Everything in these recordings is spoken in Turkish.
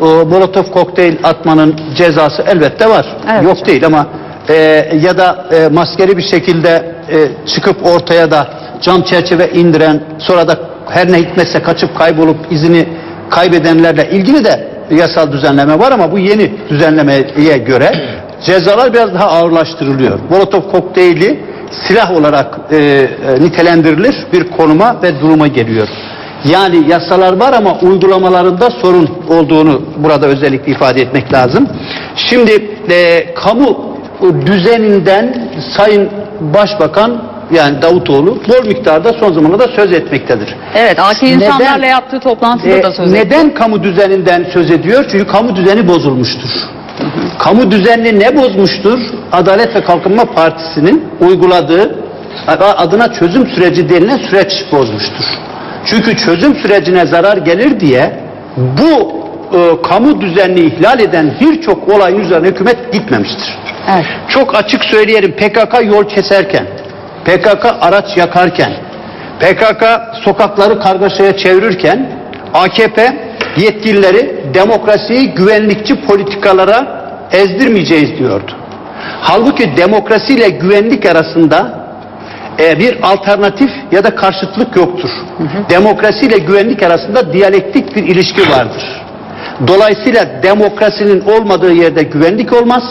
e, molotof kokteyl atmanın cezası elbette var. Evet Yok değil ama e, ya da e, maskeli bir şekilde e, çıkıp ortaya da cam çerçeve indiren sonra da her ne hikmetse kaçıp kaybolup izini kaybedenlerle ilgili de yasal düzenleme var ama bu yeni düzenlemeye göre cezalar biraz daha ağırlaştırılıyor. Molotof kokteyli silah olarak e, e, nitelendirilir bir konuma ve duruma geliyor. Yani yasalar var ama uygulamalarında sorun olduğunu burada özellikle ifade etmek lazım. Şimdi e, kamu düzeninden Sayın Başbakan yani Davutoğlu bol miktarda son zamanlarda söz etmektedir. Evet, AK Neden? insanlarla yaptığı toplantıda E, da söz etti. neden kamu düzeninden söz ediyor? Çünkü kamu düzeni bozulmuştur. Kamu düzenini ne bozmuştur? Adalet ve Kalkınma Partisi'nin uyguladığı adına çözüm süreci denilen süreç bozmuştur. Çünkü çözüm sürecine zarar gelir diye bu e, kamu düzenini ihlal eden birçok olayın üzerine hükümet gitmemiştir. Evet. Çok açık söyleyelim PKK yol keserken, PKK araç yakarken, PKK sokakları kargaşaya çevirirken AKP yetkilileri demokrasiyi güvenlikçi politikalara ezdirmeyeceğiz diyordu. Halbuki demokrasiyle güvenlik arasında e, bir alternatif ya da karşıtlık yoktur. Demokrasiyle güvenlik arasında diyalektik bir ilişki vardır. Dolayısıyla demokrasinin olmadığı yerde güvenlik olmaz,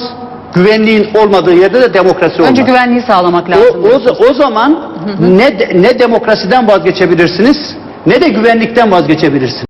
güvenliğin olmadığı yerde de demokrasi olmaz. Önce güvenliği sağlamak O, lazım. o, o zaman ne ne demokrasiden vazgeçebilirsiniz ne de güvenlikten vazgeçebilirsiniz.